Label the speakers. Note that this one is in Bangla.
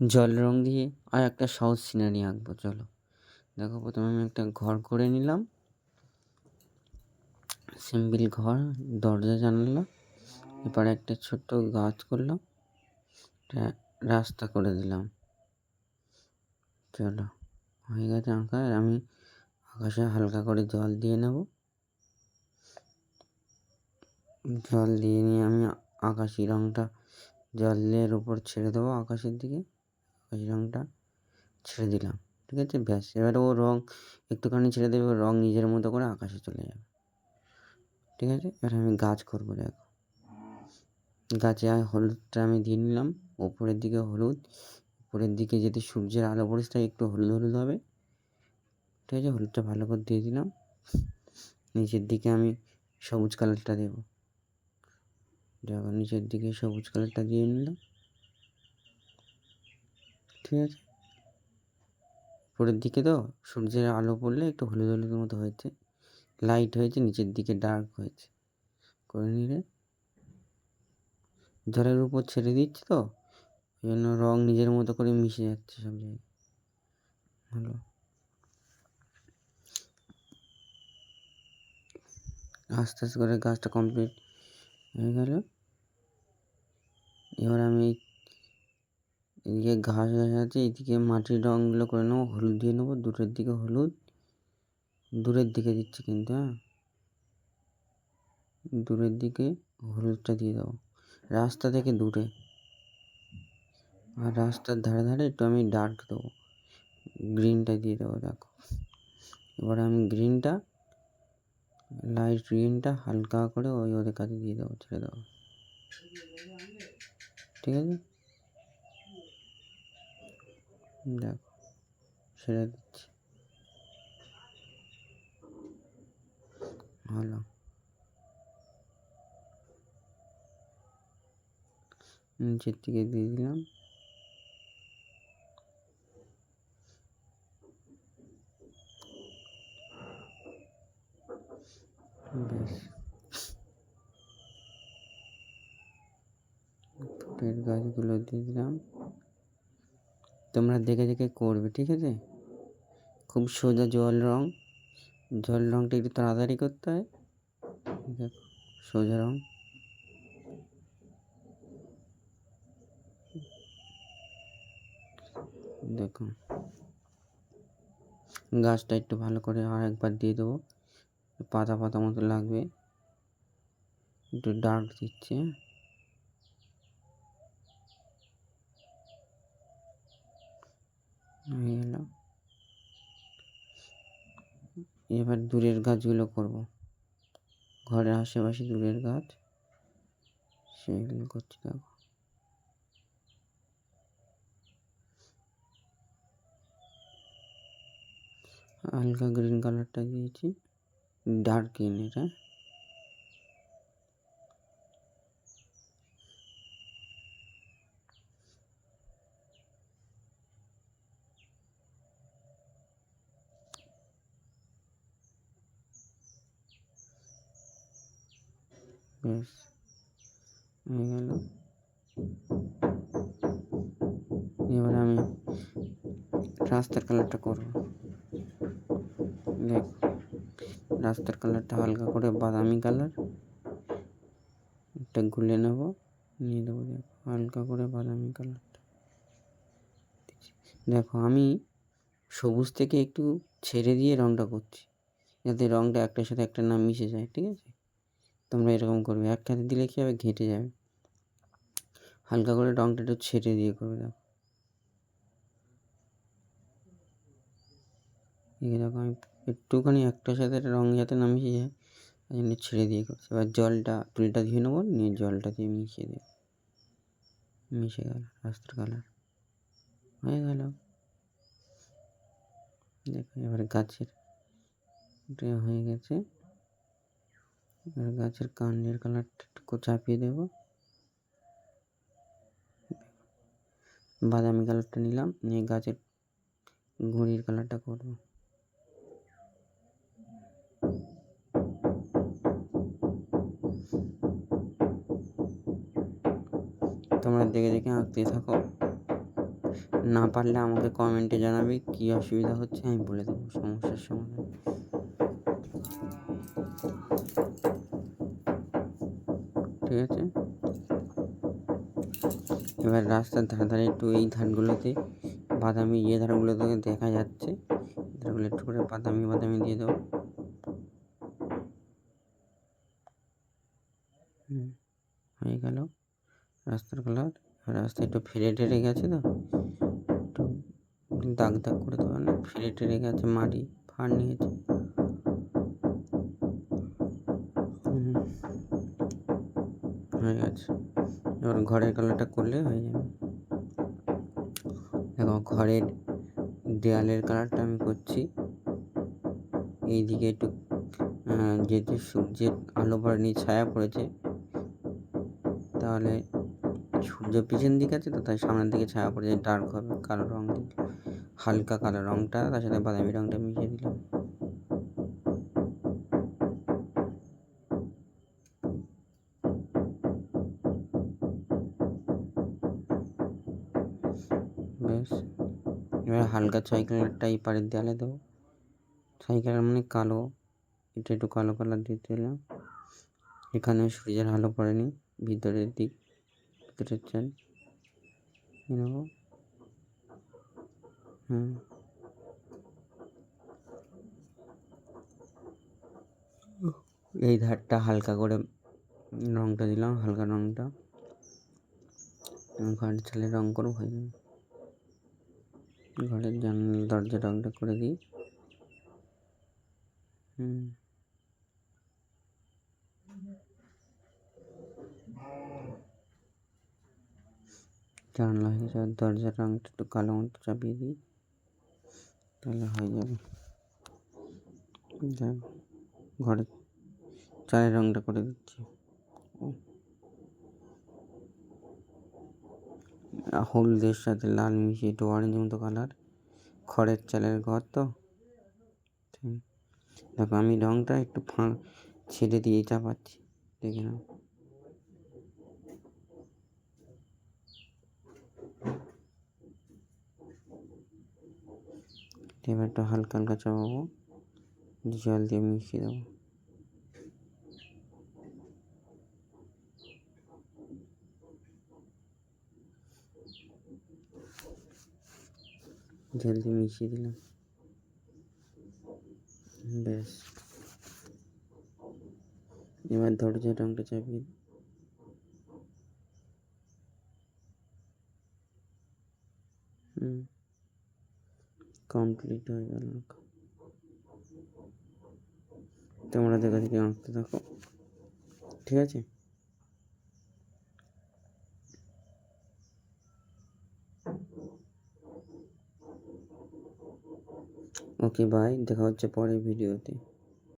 Speaker 1: জল রং দিয়ে আর একটা সহজ সিনারি আঁকবো, চলো। দেখো প্রথমে আমি একটা ঘর করে নিলাম। সিম্পল ঘর, দরজা, জানালা। এরপরে একটা ছোট্ট গাছ করলাম। রাস্তা করে দিলাম। চলো, হয়ে গেছে আঁকা। আর আমি আকাশে হালকা করে জল দিয়ে নেব। জল দিয়ে নিয়ে আমি আকাশি রঙটা জলের উপর ছেড়ে দেবো আকাশের দিকে। আকাশি রঙটা ছেড়ে দিলাম। ঠিক আছে? ব্যাস, এবারে ও রঙ একটুখানি ছেড়ে দেবে রঙ নিজের মতো করে আকাশে চলে যাবে। ঠিক আছে? এবার আমি গাছ করব, দেখো। গাছে হলুদটা আমি দিয়ে নিলাম। ওপরের দিকে হলুদ, উপরের দিকে যদি সূর্যের আলো পড়েছে তাই একটু হলুদ হলুদ হবে। ঠিক আছে? হলুদটা ভালো করে দিয়ে দিলাম। নিচের দিকে আমি সবুজ কালারটা দেবো। দেখো, নিচের দিকে সবুজ কালারটা দিয়ে নিলাম। ঠিক আছে? উপরের দিকে তো সূর্যের আলো পড়লে একটু হলুদ হলুদ মতো হয়েছে। লাইট হয়েছে, নিচের দিকে ডার্ক হয়েছে। করে নিলে জলের উপর ছেড়ে দিচ্ছি তো। ওই জন্য রঙ নিজের মতো করে মিশে যাচ্ছে সব জায়গায়। ভালো। আস্তে আস্তে করে গাছটা কমপ্লিট হয়ে গেল। এবার আমি এদিকে ঘাস ঘাস আছে, এদিকে মাটির রঙগুলো করে নেব, হলুদ দিয়ে নেব দূরের দিকে হলুদ, দূরের দিকে দিচ্ছি কিন্তু হ্যাঁ? দূরের দিকে হলুদটা দিয়ে দেবো, রাস্তা থেকে দূরে। আর রাস্তার ধারে ধারে একটু আমি ডার্ক দেবো গ্রিনটা দিয়ে দেবো, দেখো। এবারে আমি গ্রিনটা লাইট গ্রিনটা হালকা করে ওই ওদের কাছে দিয়ে দেবো, ছেড়ে দেবো। ঠিক আছে? দেখো ছেড়ে দিচ্ছি। ভালো। নিচের দিকে দিয়ে দিলাম। বেশ ফুলের গাছগুলো দিয়ে দিলাম। তোমরা দেখে দেখে করবে, ঠিক আছে? খুব সোজা জল রং। জল রংটা একটু তাড়াতাড়ি করতে হয়। সোজা রং। দেখো। গাছটা একটু ভালো করে আর একবার দিয়ে দেবো। পাতা পাতা মতো লাগবে। একটু ডার্ক দিচ্ছে। হয়ে গেল এবার দূরের গাছগুলো করব। ঘরের আশেপাশে দূরের গাছ, সেগুলো করছি দেখো। হালকা গ্রিন কালারটা দিয়েছি, ডার্ক গ্রিন এটা। বেশ হয়ে গেল এবার আমি রাস্তার কালারটা করব দেখ রাস্তার কালারটা হালকা করে বাদামি কালার একটা গুলে নেব নিয়ে দেবো দেখো হালকা করে বাদামি কালারটা দেখো আমি সবুজ থেকে একটু ছেড়ে দিয়ে রঙটা করছি যাতে রঙটা একটার সাথে একটা না মিশে যায় ঠিক আছে তোমরা এরকম করবে। একসাথে দিলে কী হবে? ঘেঁটে যাবে। হালকা করে রঙটা একটু ছেড়ে দিয়ে করবে, দেখো। এই দেখো, আমি একটুখানি একটার সাথে রঙ যাতে না মিশে যায়, তাই জন্য ছেড়ে দিয়ে করছি। এবার জলটা, তুলিটা ধুয়ে নেব, নিয়ে জলটা দিয়ে মিশিয়ে দেবো। মিশে গেল, রাস্তার কালার। হয়ে গেল। দেখো, এবার গাছের হয়ে গেছে। এবার গাছের কাণ্ডের কালারটা একটু চাপিয়ে দেব। বাদামি কালারটা নিলাম, নিয়ে গাছের ঘুড়ির কালারটা করব। তোমরা দেখে দেখে আঁকতে থাকো। না পারলে আমাকে কমেন্টে জানাবে কী অসুবিধা হচ্ছে, আমি বলে দেবো সমস্যার সমাধান। ঠিক আছে? এবার রাস্তার ধারে ধারে একটু এই ধারগুলোতে বাদামি যে ধারগুলোতে দেখা যাচ্ছে। ধারগুলো একটু করে বাদামি বাদামি দিয়ে দেবো। হয়ে গেল রাস্তার কালার। রাস্তা একটু ফেরে টেরে গেছে তো। একটু দাগ দাগ করে দেবো না। ফেরে টেরে গেছে মাটি, ফাড় নিয়েছে। হয়ে গেছে। এবার ঘরের কালারটা করলে হয়ে যাবে। দেখো, ঘরের দেয়ালের কালারটা আমি করছি। এইদিকে একটু যেহেতু সূর্যের আলো পড়েনি ছায়া পড়েছে, তাহলে সূর্য পিছন দিকে আছে তো, তাই সামনের দিকে ছায়া পড়েছে ডার্ক হবে, কালো রঙ হালকা কালো রঙটা, তার সাথে বাদামি রঙটা মিশিয়ে দিলাম। এবার হালকা ছয় কালারটা এই পাড়ের দেয়ালে দেবো। ছয় কালার মানে কালো এটা একটু কালো কালার দিয়ে দিলাম। এখানে সূর্যের আলো পড়েনি ভিতরের দিক ভিতরের চাল নেব। হুম। এই ধারটা হালকা করে রংটা দিলাম হালকা রংটা। ঘরের চালে রং করব হয়ে যাবে। ঘরের জানলা দরজা রংটা করে দিই। হুম। জানলা হয়ে দরজার রংটা একটু কালো মতো চাপিয়ে দিই, তাহলে হয়ে যাবে। ঘরে চায়ের রংটা করে দিচ্ছি। ও। হলুদের সাথে লাল মিশিয়ে একটু অরেঞ্জ মতো কালার খড়ের চালের ঘর তো। দেখো আমি রংটা একটু ফাঁ, ছেড়ে দিয়ে চাপাচ্ছি, দেখে নাও। এবার একটু হালকা হালকা চাপাবো, জল দিয়ে মিশিয়ে দেবো। জল দিয়ে মিশিয়ে দিলাম। ব্যাস। এবার দরজার রংটা চাপিয়ে। হুম। কমপ্লিট হয়ে গেল তোমরা দেখা থেকে আঁকতে থাকো ঠিক আছে? ওকে বাই দেখা হচ্ছে পরের ভিডিওতে।